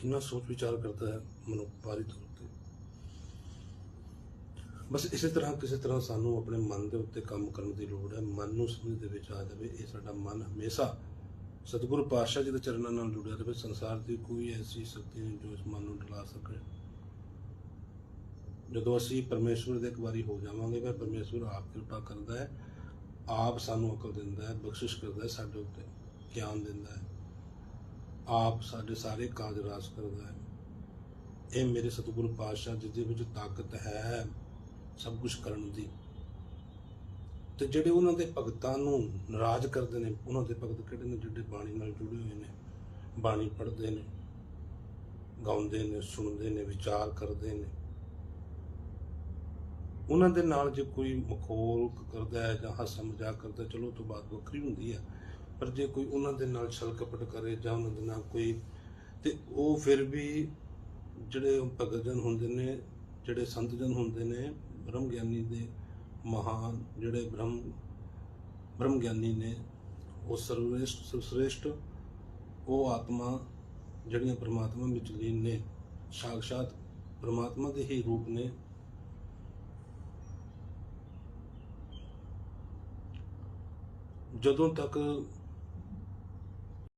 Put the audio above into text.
ਕਿੰਨਾ ਸੋਚ ਵਿਚਾਰ ਕਰਦਾ ਹੈ ਮਨੁੱਖ ਬਾਹਰੀ ਤੌਰ ਤੇ। ਬਸ ਇਸੇ ਤਰ੍ਹਾਂ ਕਿਸੇ ਤਰ੍ਹਾਂ ਸਾਨੂੰ ਆਪਣੇ ਮਨ ਦੇ ਉੱਤੇ ਕੰਮ ਕਰਨ ਦੀ ਲੋੜ ਹੈ। ਮਨ ਨੂੰ ਸਮਝ ਦੇ ਵਿੱਚ ਆ ਜਾਵੇ, ਇਹ ਸਾਡਾ ਮਨ ਹਮੇਸ਼ਾ ਸਤਿਗੁਰੂ ਪਾਤਸ਼ਾਹ ਜੀ ਦੇ ਚਰਨਾਂ ਨਾਲ ਜੁੜਿਆ ਰਹੇ। ਸੰਸਾਰ ਦੀ ਕੋਈ ਐਸੀ ਸ਼ਕਤੀ ਨਹੀਂ ਜੋ ਇਸ ਮਨ ਨੂੰ ਢਲਾ ਸਕੇ। ਜਦੋਂ ਅਸੀਂ ਪਰਮੇਸ਼ਵਰ ਦੇ ਇੱਕ ਵਾਰੀ ਹੋ ਜਾਵਾਂਗੇ, ਫਿਰ ਪਰਮੇਸ਼ਵਰ ਆਪ ਕਿਰਪਾ ਕਰਦਾ ਹੈ, ਆਪ ਸਾਨੂੰ ਅਕਲ ਦਿੰਦਾ ਹੈ, ਬਖਸ਼ਿਸ਼ ਕਰਦਾ ਹੈ ਸਾਡੇ ਉੱਤੇ, ਗਿਆਨ ਦਿੰਦਾ ਹੈ। ਆਪ ਸਾਡੇ ਸਾਰੇ ਕਾਜ ਰਾਸ ਕਰਦਾ ਹੈ। ਇਹ ਮੇਰੇ ਸਤਿਗੁਰੂ ਪਾਤਸ਼ਾਹ ਜੀ ਦੇ ਵਿੱਚ ਤਾਕਤ ਹੈ, ਸਭ ਕੁਝ ਕਰਨ ਦੀ। ਤੇ ਜਿਹੜੇ ਉਹਨਾਂ ਦੇ ਭਗਤਾਂ ਨੂੰ ਨਾਰਾਜ਼ ਕਰਦੇ ਨੇ, ਉਹਨਾਂ ਦੇ ਭਗਤ ਕਿਹੜੇ ਨੇ? ਜਿਹੜੇ ਬਾਣੀ ਨਾਲ ਜੁੜੇ ਹੋਏ ਨੇ, ਬਾਣੀ ਪੜ੍ਹਦੇ ਨੇ, ਗਾਉਂਦੇ ਨੇ, ਸੁਣਦੇ ਨੇ, ਵਿਚਾਰ ਕਰਦੇ ਨੇ। ਉਹਨਾਂ ਦੇ ਨਾਲ ਜੇ ਕੋਈ ਮਖੌਲ ਕਰਦਾ ਹੈ ਜਾਂ ਹੱਸ ਮਜ਼ਾਕ ਕਰਦਾ ਚਲੋ ਉਹ ਤੋਂ ਬਾਤ ਵੱਖਰੀ ਹੁੰਦੀ ਹੈ। ਪਰ ਜੇ ਕੋਈ ਉਹਨਾਂ ਦੇ ਨਾਲ ਛਲ ਕਪਟ ਕਰੇ ਜਾਂ ਉਹਨਾਂ ਦੇ ਨਾਲ ਕੋਈ, ਤੇ ਉਹ ਫਿਰ ਵੀ ਜਿਹੜੇ ਭਗਤ ਜਨ ਹੁੰਦੇ ਨੇ, ਜਿਹੜੇ ਸੰਤ ਜਨ ਹੁੰਦੇ ਨੇ ਬ੍ਰਹਮ ਗਿਆਨੀ ਦੇ ਮਹਾਨ ਜਿਹੜੇ ਬ੍ਰਹਮ ਬ੍ਰਹਮ ਗਿਆਨੀ ਨੇ, ਉਹ ਸਰਵਸ਼੍ਰੇਸ਼ਟ ਸਰਵਸ਼੍ਰੇਸ਼ਟ ਉਹ ਆਤਮਾ ਜਿਹੜੀਆਂ ਪ੍ਰਮਾਤਮਾ ਵਿੱਚ ਲੀਨ ਨੇ ਸਾਖਸ਼ਾਤ ਪ੍ਰਮਾਤਮਾ ਦੇ ਹੀ ਰੂਪ ਨੇ। ਜਦੋਂ ਤੱਕ